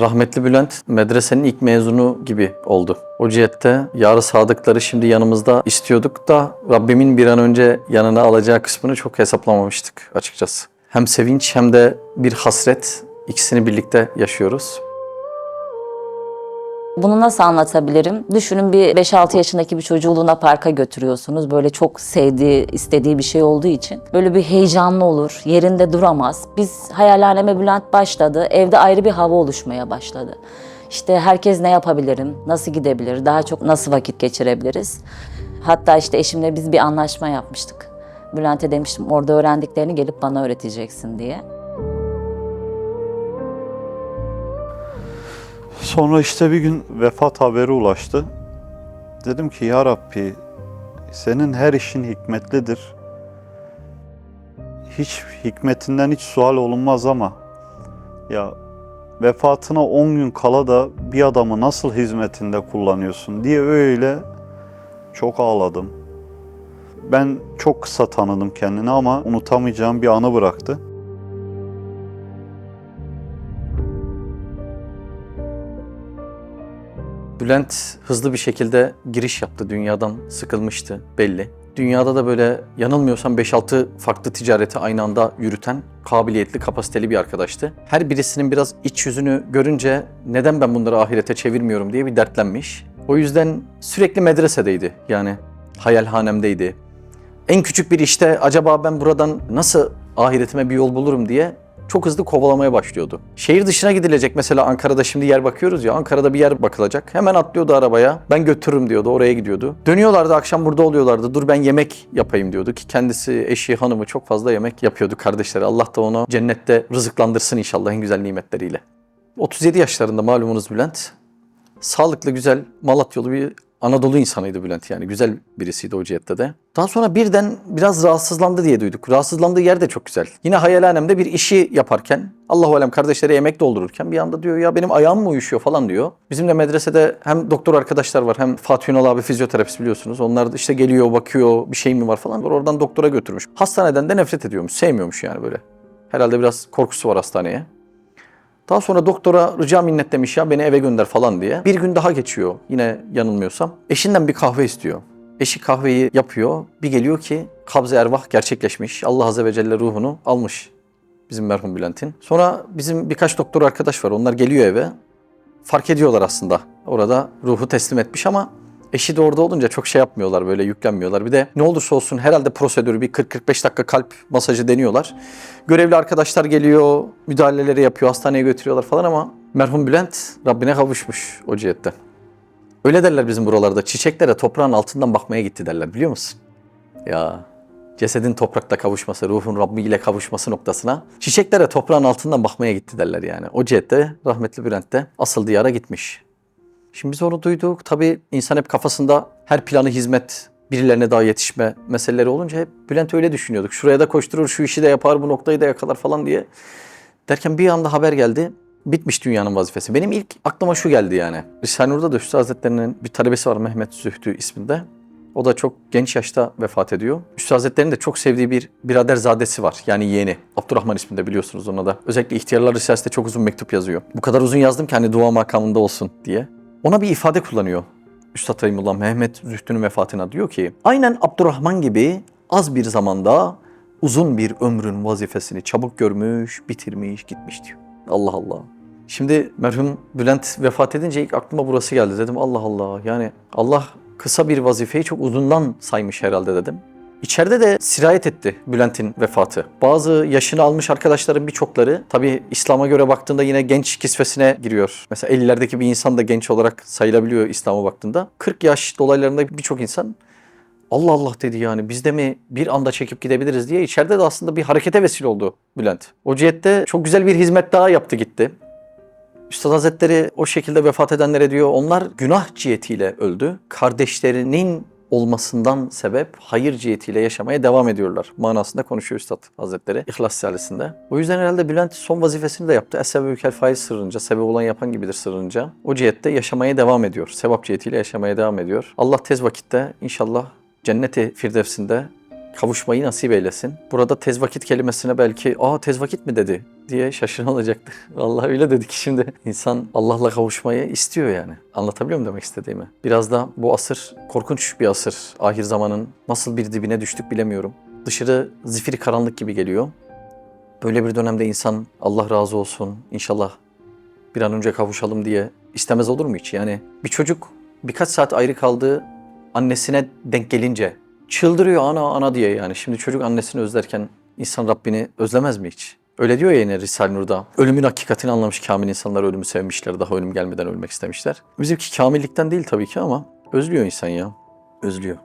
rahmetli Bülent medresenin ilk mezunu gibi oldu. O cihette yarı sadıkları şimdi yanımızda istiyorduk da Rabbimin bir an önce yanına alacağı kısmını çok hesaplamamıştık açıkçası. Hem sevinç hem de bir hasret ikisini birlikte yaşıyoruz. Bunu nasıl anlatabilirim? Düşünün bir 5-6 yaşındaki bir çocuğu Luna Park'a götürüyorsunuz. Böyle çok sevdiği, istediği bir şey olduğu için. Böyle bir heyecanlı olur, yerinde duramaz. Biz hayalhaneme Bülent başladı. Evde ayrı bir hava oluşmaya başladı. İşte herkes ne yapabilirim, nasıl gidebilir, daha çok nasıl vakit geçirebiliriz. Hatta işte eşimle biz bir anlaşma yapmıştık. Bülent'e demiştim orada öğrendiklerini gelip bana öğreteceksin diye. Sonra işte bir gün vefat haberi ulaştı. Dedim ki ya Rabbi senin her işin hikmetlidir. Hiç hikmetinden hiç sual olunmaz ama ya vefatına 10 gün kala da bir adamı nasıl hizmetinde kullanıyorsun diye öyle çok ağladım. Ben çok kısa tanıdım kendini ama unutamayacağım bir anı bıraktı. Bülent hızlı bir şekilde giriş yaptı. Dünyadan sıkılmıştı belli. Dünyada da böyle yanılmıyorsam 5-6 farklı ticareti aynı anda yürüten kabiliyetli, kapasiteli bir arkadaştı. Her birisinin biraz iç yüzünü görünce neden ben bunları ahirete çevirmiyorum diye bir dertlenmiş. O yüzden sürekli medresedeydi. Yani hayalhanemdeydi. En küçük bir işte acaba ben buradan nasıl ahiretime bir yol bulurum diye çok hızlı kovalamaya başlıyordu. Şehir dışına gidilecek mesela Ankara'da şimdi yer bakıyoruz ya Ankara'da bir yer bakılacak. Hemen atlıyordu arabaya ben götürürüm diyordu oraya gidiyordu. Dönüyorlardı akşam burada oluyorlardı dur ben yemek yapayım diyordu ki kendisi eşi hanımı çok fazla yemek yapıyordu kardeşleri. Allah da onu cennette rızıklandırsın inşallah en güzel nimetleriyle. 37 yaşlarında malumunuz Bülent. Sağlıklı güzel Malatyolu bir Anadolu insanıydı Bülent yani. Güzel birisiydi o cihette de. Daha sonra birden biraz rahatsızlandı diye duyduk. Rahatsızlandığı yer de çok güzel. Yine hayalhanemde bir işi yaparken Allahu alem kardeşlere yemek doldururken bir anda diyor ya benim ayağım mı uyuşuyor falan diyor. Bizim de medresede hem doktor arkadaşlar var hem Fatih Ünal abi fizyoterapist biliyorsunuz. Onlar işte geliyor bakıyor bir şey mi var falan. Oradan doktora götürmüş. Hastaneden de nefret ediyormuş. Sevmiyormuş yani böyle. Herhalde biraz korkusu var hastaneye. Daha sonra doktora rica minnet demiş ya beni eve gönder falan diye. Bir gün daha geçiyor yine yanılmıyorsam. Eşinden bir kahve istiyor. Eşi kahveyi yapıyor. Bir geliyor ki kabz-ı ervah gerçekleşmiş. Allah Azze ve Celle ruhunu almış bizim merhum Bülent'in. Sonra bizim birkaç doktor arkadaş var. Onlar geliyor eve. Fark ediyorlar aslında. Orada ruhu teslim etmiş ama eşi de orada olunca çok şey yapmıyorlar böyle yüklenmiyorlar. Bir de ne olursa olsun herhalde prosedürü bir 40-45 dakika kalp masajı deniyorlar. Görevli arkadaşlar geliyor, müdahaleleri yapıyor, hastaneye götürüyorlar falan ama merhum Bülent Rabbine kavuşmuş o cihette. Öyle derler bizim buralarda. Çiçeklere toprağın altından bakmaya gitti derler biliyor musun? Ya cesedin toprakta kavuşması, ruhun Rabbi ile kavuşması noktasına çiçeklere toprağın altından bakmaya gitti derler yani. O cihette rahmetli Bülent de asıl diyara gitmiş. Şimdi biz onu duyduk. Tabii insan hep kafasında her planı hizmet, birilerine daha yetişme meseleleri olunca hep Bülent öyle düşünüyorduk. Şuraya da koşturur, şu işi de yapar, bu noktayı da yakalar falan diye. Derken bir anda haber geldi. Bitmiş dünyanın vazifesi. Benim ilk aklıma şu geldi yani. Risale-i Nur'da da Üstad Hazretleri'nin bir talebesi var Mehmet Zühtü isminde. O da çok genç yaşta vefat ediyor. Üstad Hazretleri'nin de çok sevdiği bir birader zadesi var. Yani yeğeni. Abdurrahman isminde biliyorsunuz ona da. Özellikle ihtiyarlar Risalesi'nde çok uzun mektup yazıyor. Bu kadar uzun yazdım ki hani dua makamında olsun diye. Ona bir ifade kullanıyor. Üstad Rahimullah Mehmet Zühtü'nün vefatına diyor ki aynen Abdurrahman gibi az bir zamanda uzun bir ömrün vazifesini çabuk görmüş, bitirmiş, gitmiş diyor. Allah Allah. Şimdi merhum Bülent vefat edince ilk aklıma burası geldi. Dedim Allah Allah yani Allah kısa bir vazifeyi çok uzundan saymış herhalde dedim. İçeride de sirayet etti Bülent'in vefatı. Bazı yaşını almış arkadaşların birçokları tabi İslam'a göre baktığında yine genç kisvesine giriyor. Mesela 50'lerdeki bir insan da genç olarak sayılabiliyor İslam'a baktığında. 40 yaş dolaylarında birçok insan Allah Allah dedi yani biz de mi bir anda çekip gidebiliriz diye içeride de aslında bir harekete vesile oldu Bülent. O cihette çok güzel bir hizmet daha yaptı gitti. Üstad Hazretleri o şekilde vefat edenlere diyor onlar günah cihetiyle öldü. Kardeşlerinin olmasından sebep hayır cihetiyle yaşamaya devam ediyorlar. Manasında konuşuyor Üstad Hazretleri İhlas Risalesi'nde. O yüzden herhalde Bülent son vazifesini de yaptı. Es-sebebü kel faiz sırrınca, sebep olan yapan gibidir sırrınca. O cihette yaşamaya devam ediyor. Sevap cihetiyle yaşamaya devam ediyor. Allah tez vakitte inşallah cenneti firdevsinde kavuşmayı nasip eylesin. Burada tez vakit kelimesine belki aa tez vakit mi dedi diye şaşıran olacaktı. Vallahi öyle dedik şimdi. İnsan Allah'la kavuşmayı istiyor yani. Anlatabiliyor muyum demek istediğimi? Biraz da bu asır korkunç bir asır. Ahir zamanın nasıl bir dibine düştük bilemiyorum. Dışarı zifiri karanlık gibi geliyor. Böyle bir dönemde insan Allah razı olsun inşallah bir an önce kavuşalım diye istemez olur mu hiç? Yani bir çocuk birkaç saat ayrı kaldığı annesine denk gelince çıldırıyor ana ana diye yani. Şimdi çocuk annesini özlerken insan Rabbini özlemez mi hiç? Öyle diyor ya yine Risale-i Nur'da. Ölümün hakikatini anlamış kamil insanlar ölümü sevmişler. Daha ölüm gelmeden ölmek istemişler. Bizimki kamillikten değil tabii ki ama özlüyor insan ya. Özlüyor.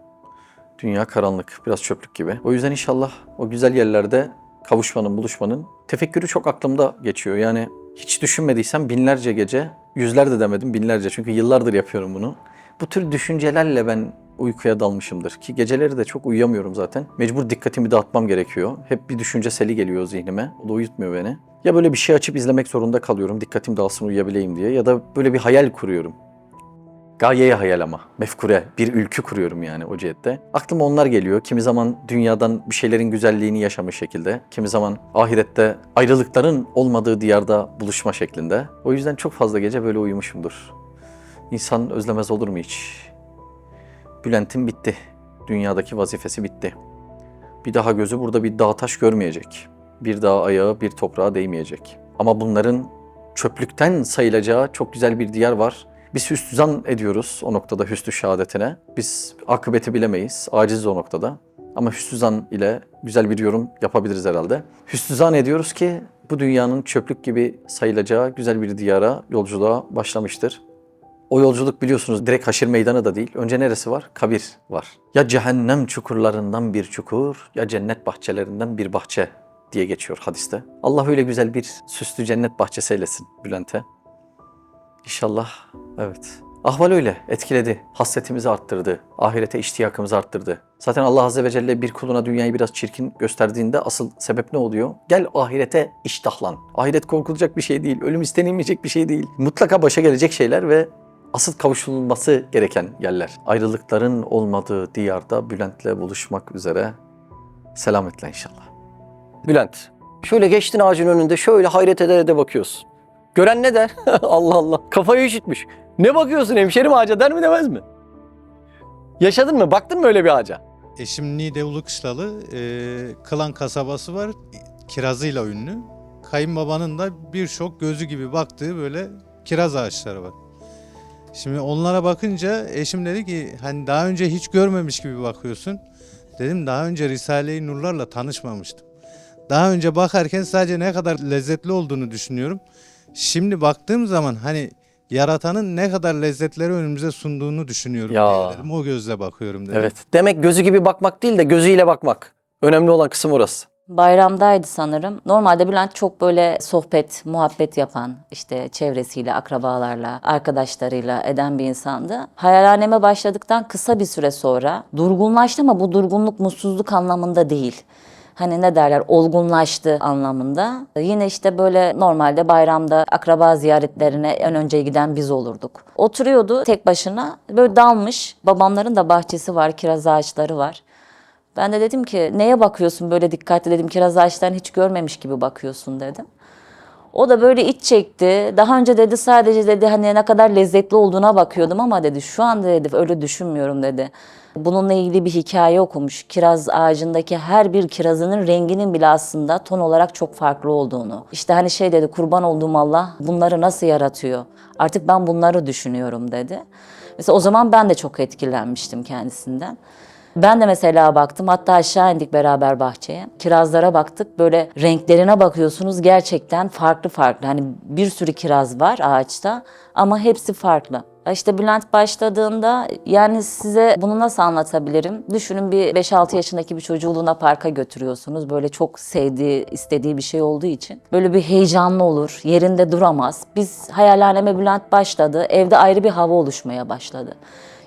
Dünya karanlık, biraz çöplük gibi. O yüzden inşallah o güzel yerlerde kavuşmanın, buluşmanın tefekkürü çok aklımda geçiyor. Yani hiç düşünmediysem binlerce gece, yüzler de demedim binlerce çünkü yıllardır yapıyorum bunu. Bu tür düşüncelerle ben uykuya dalmışımdır ki geceleri de çok uyuyamıyorum zaten. Mecbur dikkatimi dağıtmam gerekiyor. Hep bir düşünce seli geliyor zihnime. O da uyutmuyor beni. Ya böyle bir şey açıp izlemek zorunda kalıyorum dikkatim dağılsın uyuyabileyim diye ya da böyle bir hayal kuruyorum. Gayeye hayal ama. Mefkure. Bir ülkü kuruyorum yani o cihette. Aklıma onlar geliyor. Kimi zaman dünyadan bir şeylerin güzelliğini yaşamış şekilde. Kimi zaman ahirette ayrılıkların olmadığı diyarda buluşma şeklinde. O yüzden çok fazla gece böyle uyumuşumdur. İnsan özlemez olur mu hiç? Bülent'in bitti. Dünyadaki vazifesi bitti. Bir daha gözü burada bir dağ taş görmeyecek. Bir daha ayağı bir toprağa değmeyecek. Ama bunların çöplükten sayılacağı çok güzel bir diyar var. Biz hüsnüzan ediyoruz o noktada hüsnü şehadetine. Biz akıbeti bilemeyiz, aciziz o noktada. Ama hüsnüzan ile güzel bir yorum yapabiliriz herhalde. Hüsnüzan ediyoruz ki bu dünyanın çöplük gibi sayılacağı güzel bir diyara, yolculuğa başlamıştır. O yolculuk biliyorsunuz direkt haşir meydanı da değil. Önce neresi var? Kabir var. Ya cehennem çukurlarından bir çukur ya cennet bahçelerinden bir bahçe diye geçiyor hadiste. Allah öyle güzel bir süslü cennet bahçesi eylesin Bülent'e. İnşallah evet. Ahval öyle etkiledi. Hasretimizi arttırdı. Ahirete iştiyakımızı arttırdı. Zaten Allah Azze ve Celle bir kuluna dünyayı biraz çirkin gösterdiğinde asıl sebep ne oluyor? Gel ahirete iştahlan. Ahiret korkulacak bir şey değil. Ölüm istenilmeyecek bir şey değil. Mutlaka başa gelecek şeyler ve asıl kavuşulması gereken yerler. Ayrılıkların olmadığı diyarda Bülent'le buluşmak üzere. Selametle inşallah. Bülent, şöyle geçtin ağacın önünde şöyle hayret ede ede bakıyorsun. Gören ne der? Allah Allah. Kafayı üşütmüş. Ne bakıyorsun hemşerim ağaca der mi demez mi? Yaşadın mı? Baktın mı öyle bir ağaca? Eşim Niğde Ulukışlalı, e, Kılan kasabası var, kirazıyla ünlü. Kayınbabanın da birçok gözü gibi baktığı böyle kiraz ağaçları var. Şimdi onlara bakınca eşim dedi ki hani daha önce hiç görmemiş gibi bakıyorsun. Dedim daha önce Risale-i Nurlarla tanışmamıştım. Daha önce bakarken sadece ne kadar lezzetli olduğunu düşünüyorum. Şimdi baktığım zaman hani yaratanın ne kadar lezzetleri önümüze sunduğunu düşünüyorum. Ya. diye dedim. O gözle bakıyorum dedim. Evet. Demek gözü gibi bakmak değil de gözüyle bakmak. Önemli olan kısım orası. Bayramdaydı sanırım. Normalde Bülent çok böyle sohbet, muhabbet yapan, işte çevresiyle, akrabalarla, arkadaşlarıyla eden bir insandı. Hayalhaneme başladıktan kısa bir süre sonra durgunlaştı ama bu durgunluk mutsuzluk anlamında değil. Hani ne derler olgunlaştı anlamında. Yine işte böyle normalde bayramda akraba ziyaretlerine en önce giden biz olurduk. Oturuyordu tek başına böyle dalmış. Babamların da bahçesi var, kiraz ağaçları var. Ben de dedim ki neye bakıyorsun böyle dikkatli dedim kiraz ağaçlarını hiç görmemiş gibi bakıyorsun dedim. O da böyle iç çekti. Daha önce dedi sadece dedi hani ne kadar lezzetli olduğuna bakıyordum ama dedi şu anda dedi öyle düşünmüyorum dedi. Bununla ilgili bir hikaye okumuş. Kiraz ağacındaki her bir kirazının renginin bile aslında ton olarak çok farklı olduğunu. İşte hani şey dedi kurban olduğum Allah bunları nasıl yaratıyor? Artık ben bunları düşünüyorum dedi. Mesela o zaman ben de çok etkilenmiştim kendisinden. Ben de mesela baktım hatta aşağı indik beraber bahçeye. Kirazlara baktık böyle renklerine bakıyorsunuz gerçekten farklı farklı. Hani bir sürü kiraz var ağaçta ama hepsi farklı. İşte Bülent başladığında yani size bunu nasıl anlatabilirim? Düşünün bir 5-6 yaşındaki bir çocuğu Luna Park'a götürüyorsunuz. Böyle çok sevdiği, istediği bir şey olduğu için. Böyle bir heyecanlı olur, yerinde duramaz. Biz hayalhaneme Bülent başladı. Evde ayrı bir hava oluşmaya başladı.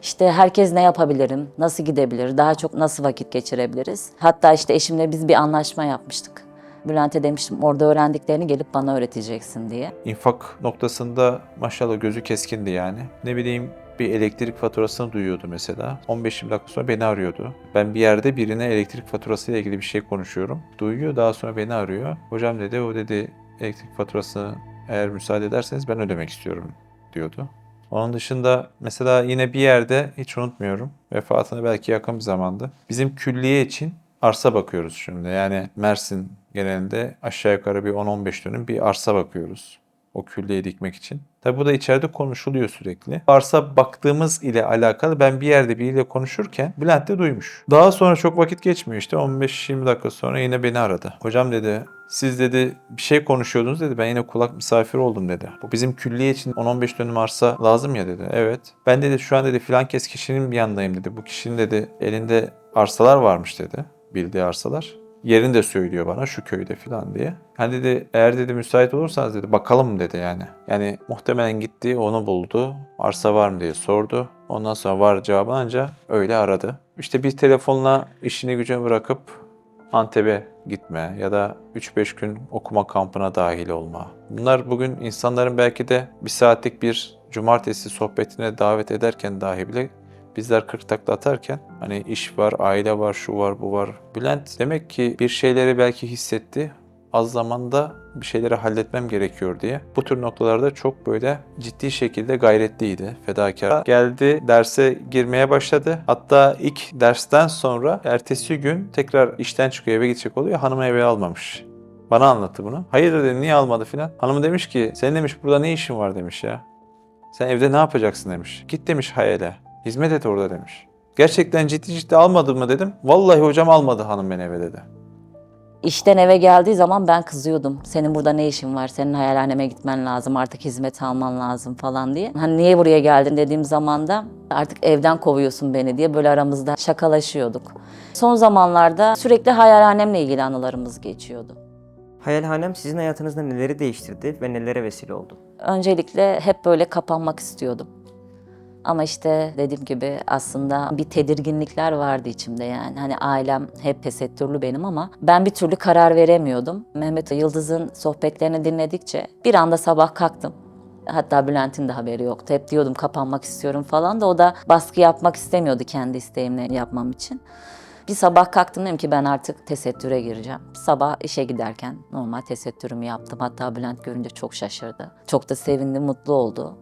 İşte herkes ne yapabilirim, nasıl gidebilir, daha çok nasıl vakit geçirebiliriz. Hatta işte eşimle biz bir anlaşma yapmıştık. Bülent'e demiştim orada öğrendiklerini gelip bana öğreteceksin diye. infak noktasında maşallah gözü keskindi yani. Ne bileyim bir elektrik faturasını duyuyordu mesela. 15-20 dakika sonra beni arıyordu. Ben bir yerde birine elektrik faturasıyla ilgili bir şey konuşuyorum. Duyuyor daha sonra beni arıyor. Hocam dedi o dedi elektrik faturasını eğer müsaade ederseniz ben ödemek istiyorum diyordu. Onun dışında mesela yine bir yerde hiç unutmuyorum. Vefatına belki yakın bir zamandı. Bizim külliye için arsa bakıyoruz şimdi. Yani Mersin genelinde aşağı yukarı bir 10-15 dönüm bir arsa bakıyoruz. O külliye dikmek için. Tabi bu da içeride konuşuluyor sürekli. Arsa baktığımız ile alakalı ben bir yerde biriyle konuşurken Bülent de duymuş. Daha sonra çok vakit geçmiyor işte 15-20 dakika sonra yine beni aradı. Hocam dedi siz dedi bir şey konuşuyordunuz dedi ben yine kulak misafir oldum dedi. Bu bizim külliye için 10-15 dönüm arsa lazım ya dedi. Evet. Ben dedi şu an dedi filan kes kişinin bir yanındayım dedi. Bu kişinin dedi elinde arsalar varmış dedi. Bildiği arsalar. Yerini de söylüyor bana şu köyde filan diye. Hani dedi eğer dedi müsait olursanız dedi bakalım dedi yani. Yani muhtemelen gitti onu buldu. Arsa var mı diye sordu. Ondan sonra var cevabı anca öyle aradı. İşte bir telefonla işini gücünü bırakıp Antep'e gitme ya da 3-5 gün okuma kampına dahil olma. Bunlar bugün insanların belki de bir saatlik bir cumartesi sohbetine davet ederken dahi bile bizler 40 takla atarken hani iş var, aile var, şu var, bu var. Bülent demek ki bir şeyleri belki hissetti. Az zamanda bir şeyleri halletmem gerekiyor diye. Bu tür noktalarda çok böyle ciddi şekilde gayretliydi, fedakar. Geldi, derse girmeye başladı. Hatta ilk dersten sonra ertesi gün tekrar işten çıkıyor, eve gidecek oluyor. Hanımı eve almamış. Bana anlattı bunu. Hayır dedi, niye almadı filan. Hanım demiş ki, senin demiş burada ne işin var demiş ya. Sen evde ne yapacaksın demiş. Git demiş hayale. Hizmet et orada demiş. Gerçekten ciddi ciddi almadı mı dedim. Vallahi hocam almadı hanım beni eve dedi. İşten eve geldiği zaman ben kızıyordum. Senin burada ne işin var? Senin hayalhaneme gitmen lazım. Artık hizmet alman lazım falan diye. Hani niye buraya geldin dediğim zaman da artık evden kovuyorsun beni diye böyle aramızda şakalaşıyorduk. Son zamanlarda sürekli hayalhanemle ilgili anılarımız geçiyordu. Hayalhanem sizin hayatınızda neleri değiştirdi ve nelere vesile oldu? Öncelikle hep böyle kapanmak istiyordum. Ama işte dediğim gibi aslında bir tedirginlikler vardı içimde yani. Hani ailem hep tesettürlü benim ama ben bir türlü karar veremiyordum. Mehmet Yıldız'ın sohbetlerini dinledikçe bir anda sabah kalktım. Hatta Bülent'in de haberi yoktu. Hep diyordum kapanmak istiyorum falan da o da baskı yapmak istemiyordu kendi isteğimle yapmam için. Bir sabah kalktım dedim ki ben artık tesettüre gireceğim. Sabah işe giderken normal tesettürümü yaptım. Hatta Bülent görünce çok şaşırdı. Çok da sevindi, mutlu oldu.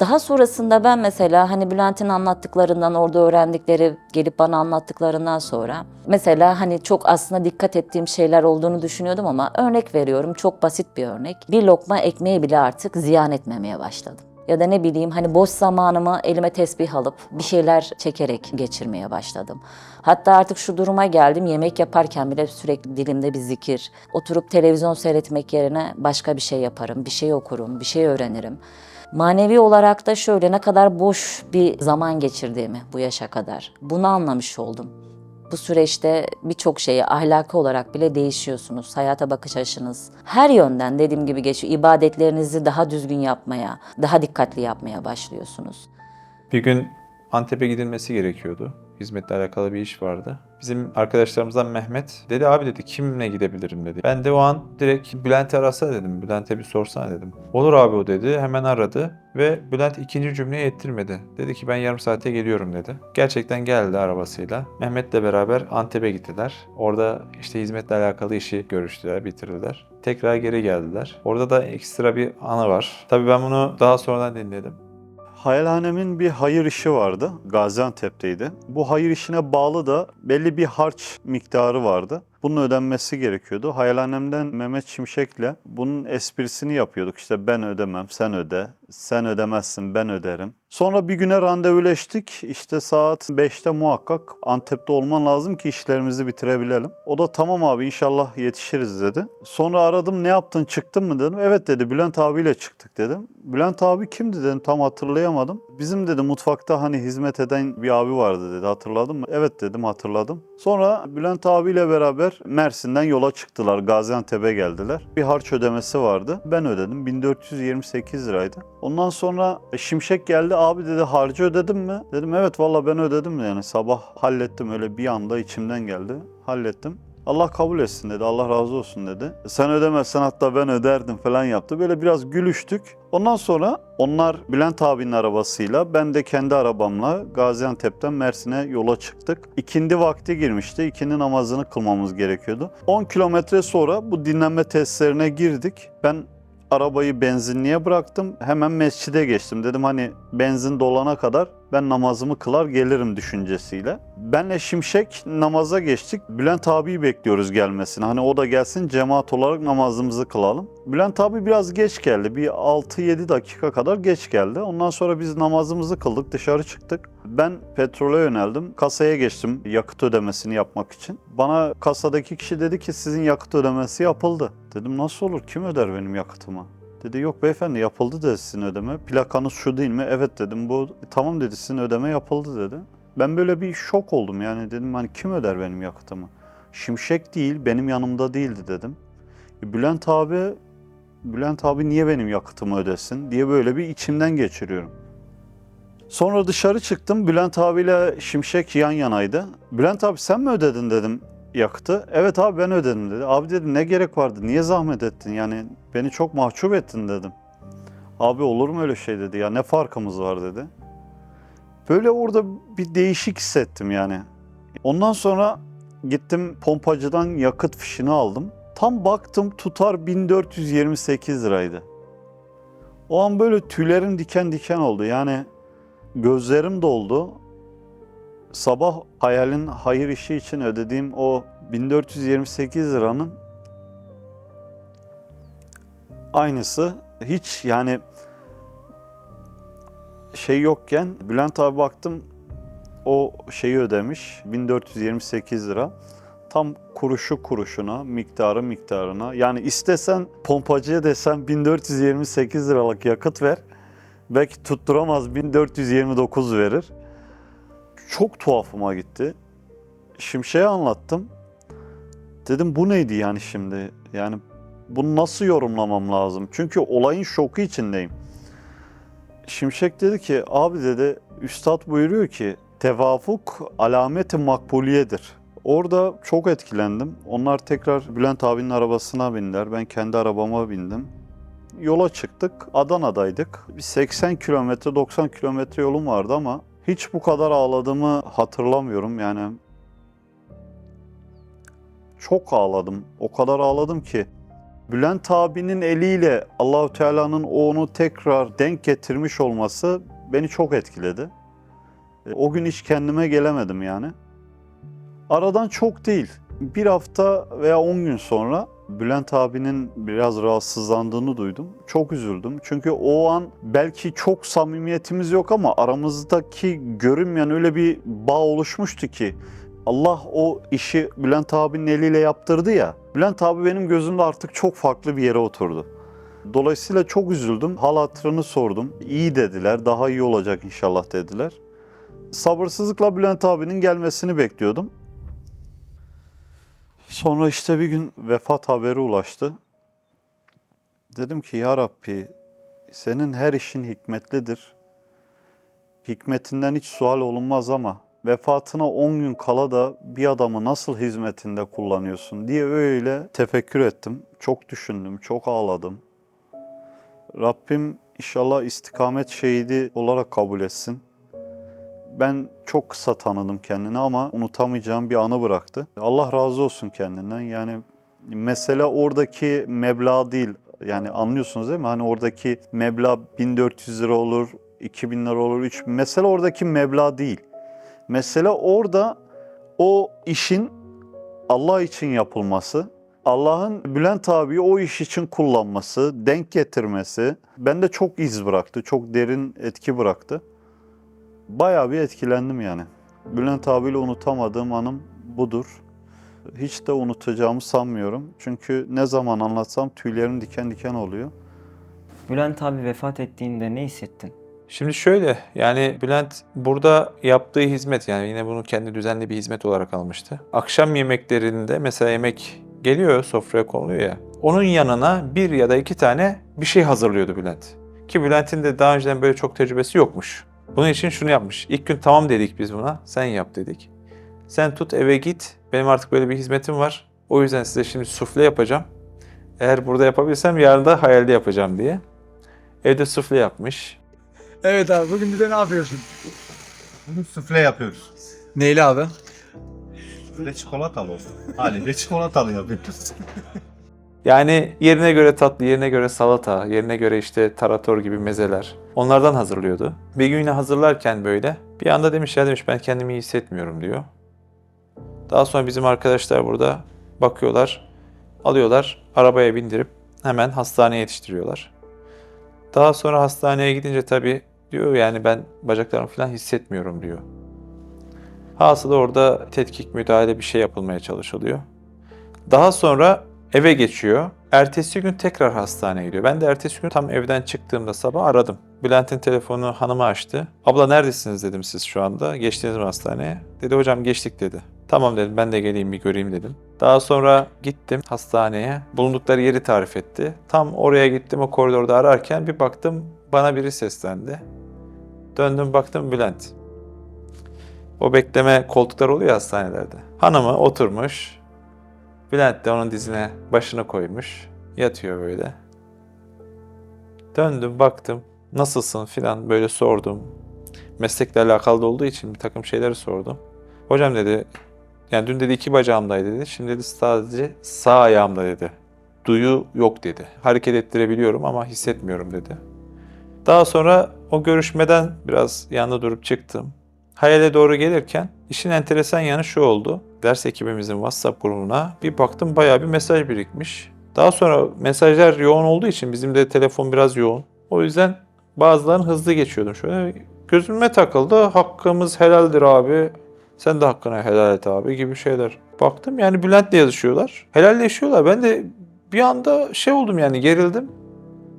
Daha sonrasında ben mesela hani Bülent'in anlattıklarından, orada öğrendikleri gelip bana anlattıklarından sonra mesela hani çok aslında dikkat ettiğim şeyler olduğunu düşünüyordum ama örnek veriyorum çok basit bir örnek. Bir lokma ekmeği bile artık ziyan etmemeye başladım. Ya da ne bileyim hani boş zamanımı elime tesbih alıp bir şeyler çekerek geçirmeye başladım. Hatta artık şu duruma geldim yemek yaparken bile sürekli dilimde bir zikir. Oturup televizyon seyretmek yerine başka bir şey yaparım, bir şey okurum, bir şey öğrenirim. Manevi olarak da şöyle ne kadar boş bir zaman geçirdiğimi bu yaşa kadar. Bunu anlamış oldum. Bu süreçte birçok şeyi ahlaki olarak bile değişiyorsunuz. Hayata bakış açınız. Her yönden dediğim gibi geçiyor. İbadetlerinizi daha düzgün yapmaya, daha dikkatli yapmaya başlıyorsunuz. Bir gün Antep'e gidilmesi gerekiyordu. Hizmetle alakalı bir iş vardı. Bizim arkadaşlarımızdan Mehmet dedi abi dedi kimle gidebilirim dedi. Ben de o an direkt Bülent'i arasana dedim. Bülent'e bir sorsana dedim. Olur abi o dedi. Hemen aradı ve Bülent ikinci cümleyi ettirmedi. Dedi ki ben yarım saate geliyorum dedi. Gerçekten geldi arabasıyla. Mehmet'le beraber Antep'e gittiler. Orada işte hizmetle alakalı işi görüştüler, bitirdiler. Tekrar geri geldiler. Orada da ekstra bir anı var. Tabii ben bunu daha sonradan dinledim. Hayalhanemin bir hayır işi vardı. Gaziantep'teydi. Bu hayır işine bağlı da belli bir harç miktarı vardı. Bunun ödenmesi gerekiyordu. Hayalhanemden Mehmet Şimşek'le bunun esprisini yapıyorduk. İşte ben ödemem, sen öde. Sen ödemezsin, ben öderim. Sonra bir güne randevuleştik. İşte saat 5'te muhakkak Antep'te olman lazım ki işlerimizi bitirebilelim. O da tamam abi inşallah yetişiriz dedi. Sonra aradım ne yaptın çıktın mı dedim. Evet dedi Bülent abiyle çıktık dedim. Bülent abi kimdi dedim tam hatırlayamadım. Bizim dedi mutfakta hani hizmet eden bir abi vardı dedi hatırladın mı? Evet dedim hatırladım. Sonra Bülent abiyle beraber Mersin'den yola çıktılar. Gaziantep'e geldiler. Bir harç ödemesi vardı. Ben ödedim. 1428 liraydı. Ondan sonra e, Şimşek geldi. Abi dedi harcı ödedim mi? Dedim evet valla ben ödedim yani sabah hallettim öyle bir anda içimden geldi. Hallettim. Allah kabul etsin dedi, Allah razı olsun dedi. Sen ödemezsen hatta ben öderdim falan yaptı. Böyle biraz gülüştük. Ondan sonra onlar Bülent abinin arabasıyla, ben de kendi arabamla Gaziantep'ten Mersin'e yola çıktık. İkindi vakti girmişti, ikindi namazını kılmamız gerekiyordu. 10 kilometre sonra bu dinlenme tesislerine girdik. Ben arabayı benzinliğe bıraktım. Hemen mescide geçtim. Dedim hani benzin dolana kadar ben namazımı kılar gelirim düşüncesiyle. Benle Şimşek namaza geçtik. Bülent abiyi bekliyoruz gelmesini. Hani o da gelsin cemaat olarak namazımızı kılalım. Bülent abi biraz geç geldi. Bir 6-7 dakika kadar geç geldi. Ondan sonra biz namazımızı kıldık dışarı çıktık. Ben petrole yöneldim. Kasaya geçtim yakıt ödemesini yapmak için. Bana kasadaki kişi dedi ki sizin yakıt ödemesi yapıldı. Dedim nasıl olur kim öder benim yakıtımı? Dedi yok beyefendi yapıldı dedi sizin ödeme. Plakanız şu değil mi? Evet dedim bu tamam dedi sizin ödeme yapıldı dedi. Ben böyle bir şok oldum yani dedim hani kim öder benim yakıtımı? Şimşek değil benim yanımda değildi dedim. E, Bülent abi Bülent abi niye benim yakıtımı ödesin diye böyle bir içimden geçiriyorum. Sonra dışarı çıktım. Bülent abiyle Şimşek yan yanaydı. Bülent abi sen mi ödedin dedim yakıtı. Evet abi ben ödedim dedi. Abi dedi ne gerek vardı? Niye zahmet ettin? Yani beni çok mahcup ettin dedim. Abi olur mu öyle şey dedi ya ne farkımız var dedi. Böyle orada bir değişik hissettim yani. Ondan sonra gittim pompacıdan yakıt fişini aldım. Tam baktım tutar 1428 liraydı. O an böyle tüylerim diken diken oldu. Yani gözlerim doldu. Sabah hayalin hayır işi için ödediğim o 1428 liranın aynısı hiç yani şey yokken Bülent abi baktım o şeyi ödemiş 1428 lira. Tam kuruşu kuruşuna, miktarı miktarına. Yani istesen pompacıya desen 1428 liralık yakıt ver. Belki tutturamaz 1429 verir. Çok tuhafıma gitti. Şimşek'e anlattım. Dedim bu neydi yani şimdi? Yani bunu nasıl yorumlamam lazım? Çünkü olayın şoku içindeyim. Şimşek dedi ki abi dedi üstad buyuruyor ki tevafuk alameti makbuliyedir. Orada çok etkilendim. Onlar tekrar Bülent abinin arabasına bindiler. Ben kendi arabama bindim. Yola çıktık. Adana'daydık. Bir 80 kilometre 90 kilometre yolum vardı ama hiç bu kadar ağladığımı hatırlamıyorum. Yani çok ağladım. O kadar ağladım ki Bülent abinin eliyle Allahu Teala'nın onu tekrar denk getirmiş olması beni çok etkiledi. E, O gün hiç kendime gelemedim yani. Aradan çok değil. Bir hafta veya 10 gün sonra Bülent abinin biraz rahatsızlandığını duydum. Çok üzüldüm. Çünkü o an belki çok samimiyetimiz yok ama aramızdaki görünmeyen öyle bir bağ oluşmuştu ki Allah o işi Bülent abinin eliyle yaptırdı ya. Bülent abi benim gözümde artık çok farklı bir yere oturdu. Dolayısıyla çok üzüldüm. Hal hatırını sordum. İyi dediler, daha iyi olacak inşallah dediler. Sabırsızlıkla Bülent abinin gelmesini bekliyordum. Sonra işte bir gün vefat haberi ulaştı. Dedim ki ya Rabbi senin her işin hikmetlidir. Hikmetinden hiç sual olunmaz ama vefatına 10 gün kala da bir adamı nasıl hizmetinde kullanıyorsun diye öyle tefekkür ettim. Çok düşündüm, çok ağladım. Rabbim inşallah istikamet şehidi olarak kabul etsin. Ben çok kısa tanıdım kendini ama unutamayacağım bir anı bıraktı. Allah razı olsun kendinden. Yani mesele oradaki meblağ değil. Yani anlıyorsunuz değil mi? Hani oradaki meblağ 1400 lira olur, 2000 lira olur, 3 Mesele oradaki meblağ değil. Mesele orada o işin Allah için yapılması, Allah'ın Bülent abiyi o iş için kullanması, denk getirmesi bende çok iz bıraktı, çok derin etki bıraktı. Bayağı bir etkilendim yani. Bülent abiyle unutamadığım anım budur. Hiç de unutacağımı sanmıyorum. Çünkü ne zaman anlatsam tüylerim diken diken oluyor. Bülent abi vefat ettiğinde ne hissettin? Şimdi şöyle yani Bülent burada yaptığı hizmet yani yine bunu kendi düzenli bir hizmet olarak almıştı. Akşam yemeklerinde mesela yemek geliyor sofraya konuluyor ya. Onun yanına bir ya da iki tane bir şey hazırlıyordu Bülent. Ki Bülent'in de daha önceden böyle çok tecrübesi yokmuş. Bunun için şunu yapmış. İlk gün tamam dedik biz buna. Sen yap dedik. Sen tut eve git. Benim artık böyle bir hizmetim var. O yüzden size şimdi sufle yapacağım. Eğer burada yapabilsem yarın da hayalde yapacağım diye. Evde sufle yapmış. Evet abi bugün bir de ne yapıyorsun? Bugün sufle yapıyoruz. Neyli abi? Sufle çikolatalı olsun. Haliyle çikolatalı yapıyoruz. Yani yerine göre tatlı, yerine göre salata, yerine göre işte tarator gibi mezeler. Onlardan hazırlıyordu. Bir gün yine hazırlarken böyle bir anda demiş ya demiş ben kendimi iyi hissetmiyorum diyor. Daha sonra bizim arkadaşlar burada bakıyorlar, alıyorlar, arabaya bindirip hemen hastaneye yetiştiriyorlar. Daha sonra hastaneye gidince tabii diyor yani ben bacaklarımı falan hissetmiyorum diyor. Hasılı orada tetkik müdahale bir şey yapılmaya çalışılıyor. Daha sonra eve geçiyor. Ertesi gün tekrar hastaneye gidiyor. Ben de ertesi gün tam evden çıktığımda sabah aradım. Bülent'in telefonu hanımı açtı. Abla neredesiniz dedim siz şu anda. Geçtiniz mi hastaneye? Dedi hocam geçtik dedi. Tamam dedim ben de geleyim bir göreyim dedim. Daha sonra gittim hastaneye. Bulundukları yeri tarif etti. Tam oraya gittim o koridorda ararken bir baktım bana biri seslendi. Döndüm baktım Bülent. O bekleme koltuklar oluyor hastanelerde. Hanımı oturmuş. Bülent de onun dizine başını koymuş. Yatıyor böyle. Döndüm baktım. Nasılsın filan böyle sordum. Meslekle alakalı olduğu için bir takım şeyleri sordum. Hocam dedi, yani dün dedi iki bacağımdaydı dedi. Şimdi dedi sadece sağ ayağımda dedi. Duyu yok dedi. Hareket ettirebiliyorum ama hissetmiyorum dedi. Daha sonra o görüşmeden biraz yanında durup çıktım. Hayale doğru gelirken işin enteresan yanı şu oldu. Ders ekibimizin WhatsApp grubuna bir baktım bayağı bir mesaj birikmiş. Daha sonra mesajlar yoğun olduğu için bizim de telefon biraz yoğun. O yüzden bazılarını hızlı geçiyordum. Şöyle gözüme takıldı. Hakkımız helaldir abi. Sen de hakkını helal et abi gibi şeyler. Baktım yani Bülent'le yazışıyorlar. Helalleşiyorlar. Ben de bir anda şey oldum yani gerildim.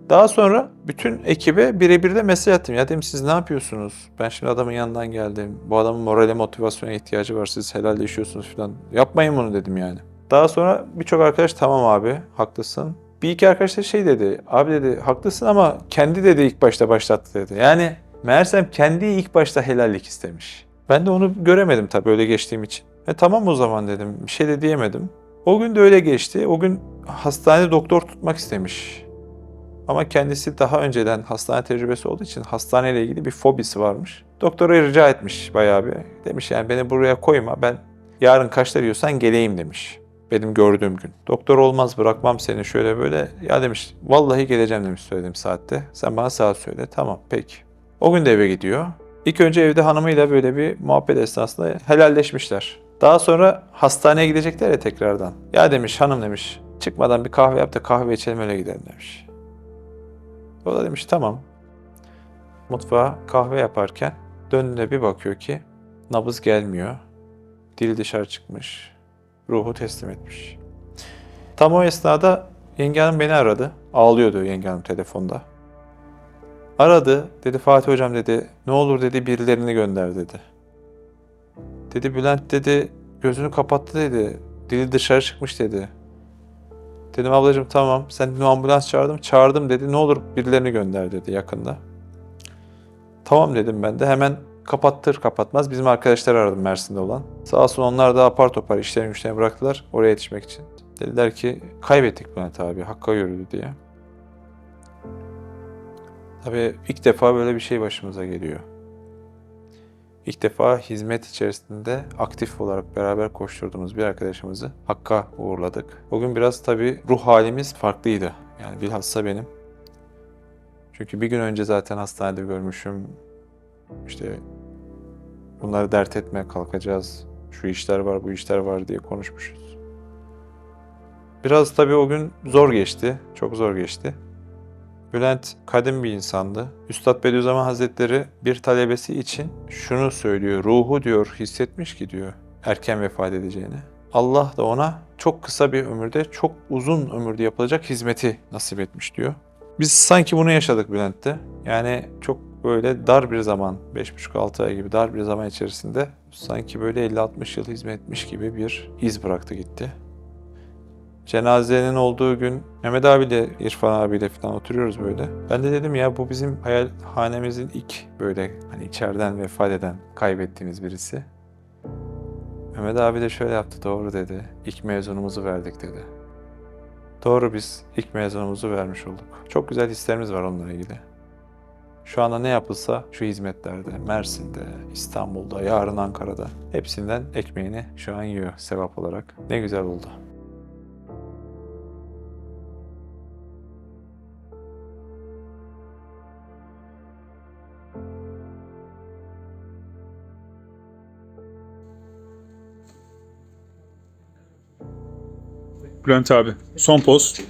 Daha sonra bütün ekibe birebir de mesaj attım. Ya dedim siz ne yapıyorsunuz? Ben şimdi adamın yanından geldim. Bu adamın morale motivasyona ihtiyacı var. Siz helalleşiyorsunuz falan. Yapmayın bunu dedim yani. Daha sonra birçok arkadaş tamam abi haklısın. Bir iki arkadaş da şey dedi. Abi dedi haklısın ama kendi dedi ilk başta başlattı dedi. Yani meğersem kendi ilk başta helallik istemiş. Ben de onu göremedim tabii öyle geçtiğim için. E tamam o zaman dedim. Bir şey de diyemedim. O gün de öyle geçti. O gün hastanede doktor tutmak istemiş. Ama kendisi daha önceden hastane tecrübesi olduğu için hastaneyle ilgili bir fobisi varmış. Doktora rica etmiş bayağı bir. Demiş yani beni buraya koyma ben yarın kaçta diyorsan geleyim demiş. Benim gördüğüm gün. Doktor olmaz bırakmam seni şöyle böyle. Ya demiş vallahi geleceğim demiş söylediğim saatte. Sen bana saat söyle. Tamam peki. O gün de eve gidiyor. İlk önce evde hanımıyla böyle bir muhabbet esnasında helalleşmişler. Daha sonra hastaneye gidecekler ya tekrardan. Ya demiş hanım demiş çıkmadan bir kahve yap da kahve içelim öyle gidelim demiş. O da demiş tamam. Mutfağa kahve yaparken döndüğünde bir bakıyor ki nabız gelmiyor. Dili dışarı çıkmış. Ruhu teslim etmiş. Tam o esnada yenge hanım beni aradı. Ağlıyordu yenge hanım telefonda. Aradı. Dedi Fatih hocam dedi ne olur dedi birilerini gönder dedi. Dedi Bülent dedi gözünü kapattı dedi. Dili dışarı çıkmış dedi. Dedim ablacığım tamam sen ambulans çağırdım. Çağırdım dedi ne olur birilerini gönder dedi yakında. Tamam dedim ben de hemen kapattır kapatmaz bizim arkadaşlar aradım Mersin'de olan. Sağ olsun onlar da apar topar işlerini güçlerini bıraktılar oraya yetişmek için. Dediler ki kaybettik Bülent abi hakka yürüdü diye. Tabii ilk defa böyle bir şey başımıza geliyor. İlk defa hizmet içerisinde aktif olarak beraber koşturduğumuz bir arkadaşımızı Hakk'a uğurladık. O gün biraz tabii ruh halimiz farklıydı. Yani bilhassa benim. Çünkü bir gün önce zaten hastanede görmüşüm. İşte bunları dert etmeye kalkacağız. Şu işler var, bu işler var diye konuşmuşuz. Biraz tabii o gün zor geçti. Çok zor geçti. Bülent kadim bir insandı. Üstad Bediüzzaman Hazretleri bir talebesi için şunu söylüyor. Ruhu diyor hissetmiş ki diyor erken vefat edeceğini. Allah da ona çok kısa bir ömürde çok uzun ömürde yapılacak hizmeti nasip etmiş diyor. Biz sanki bunu yaşadık Bülent'te. Yani çok böyle dar bir zaman, 5,5-6 ay gibi dar bir zaman içerisinde sanki böyle 50-60 yıl hizmet etmiş gibi bir iz bıraktı gitti. Cenazenin olduğu gün Mehmet abiyle, İrfan abiyle falan oturuyoruz böyle. Ben de dedim ya bu bizim hayalhanemizin ilk böyle hani içeriden vefat eden, kaybettiğimiz birisi. Mehmet abi de şöyle yaptı, doğru dedi. İlk mezunumuzu verdik dedi. Doğru biz ilk mezunumuzu vermiş olduk. Çok güzel hislerimiz var onunla ilgili. Şu anda ne yapılsa şu hizmetlerde, Mersin'de, İstanbul'da, yarın Ankara'da hepsinden ekmeğini şu an yiyor sevap olarak. Ne güzel oldu. Bülent abi son poz.